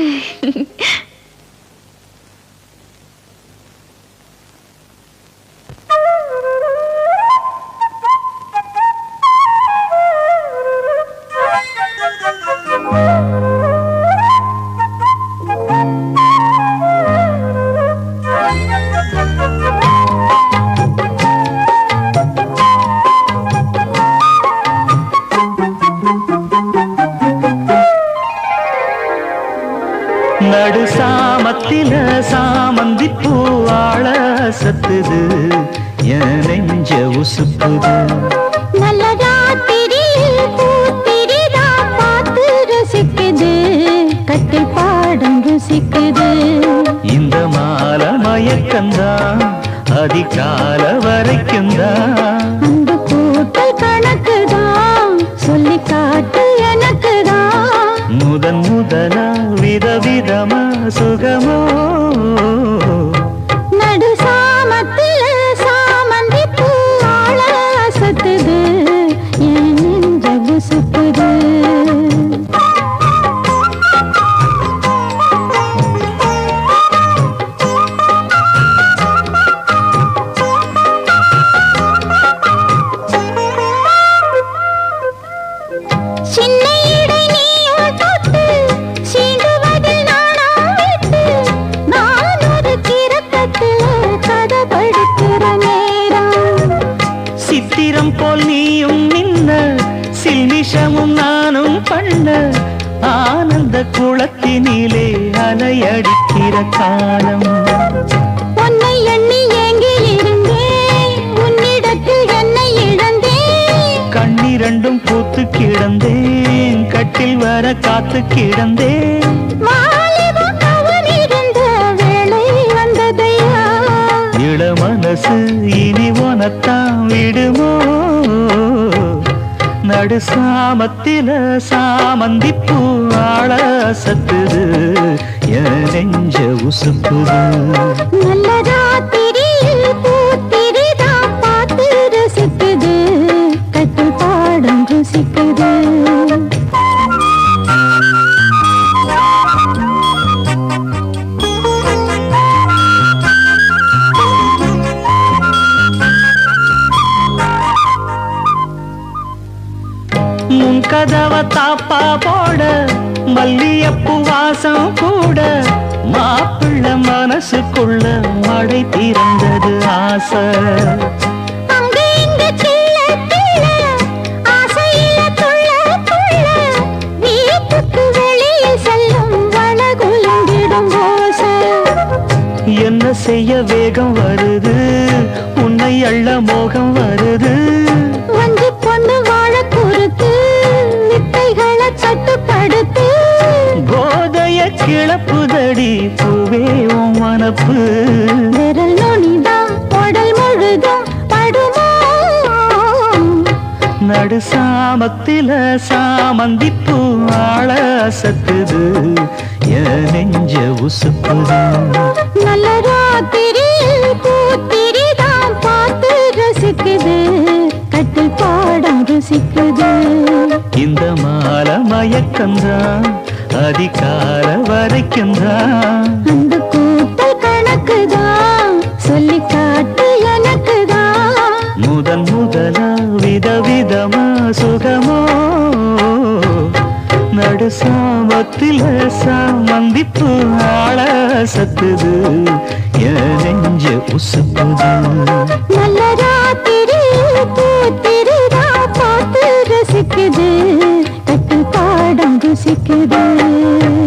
嗯，嘿。நடு சாமத்தில சாமந்தி பூவாழ சத்துது. என் நெஞ்ச உசுப்புது. நல்ல ராத்திரியில் பூத்திரிதா பார்த்து ரசிக்குது. கட்டில் பாடம் ருசிக்குது. இந்த மால மயக்கந்தான் அதிகால வரைக்கும் தான் ஆனந்த குளத்தினிலே அலையடிக்கிற காலம். உன்னை எண்ணி ஏங்கி இருந்தேன். உன்னிடத்தில் என்னை இழந்தேன். கண்ணிரண்டும் பூத்து கிடந்தேன். கட்டில் வர காத்து கிடந்தேன். இள மனசு இனி உனத்தான் படு சாமத்தில சாமந்தி பூவாழ சத்துது. என் நெஞ்ச உசுப்புது நல்லதா ராத்திரியில் பூத்திரிதா பார்த்து ரசிக்குது. கட்டு பாடம் ருசிக்குது. கதவ தாப்பா போட மல்லியப்பு வாசம் கூட. மாப்பிள்ள மனசுக்குள்ள மழை திறந்தது ஆசை. கிளப்புதடி பூவே உன் மனப்பு. விரல் நுனிதான் உடல் முழுதும் படுமோ? நடு சாமத்தில சாமந்தி பூ ஆள சத்துது என் நெஞ்ச உசுப்புது. நல்ல ராத்திரியில் பூத்திரிதான் பார்த்து ரசிக்குது கட்டில் பாடம் ருசிக்குது. இந்த மால மயக்கந்தான் அதிகால வரைக்கும் தான் அந்த கூட்டல் கணக்குதான் சொல்லி காட்டு எனக்குதான் முதன் முதலா விதவிதமா சுகமோ? நடு சாமத்தில சாமந்திப்பு ஆள சத்துது என் நெஞ்ச உசுப்புது நல்ல பூத்திரிதான் பார்த்து ரசிக்குது. கட்டில் பாடம் ருசிக்குது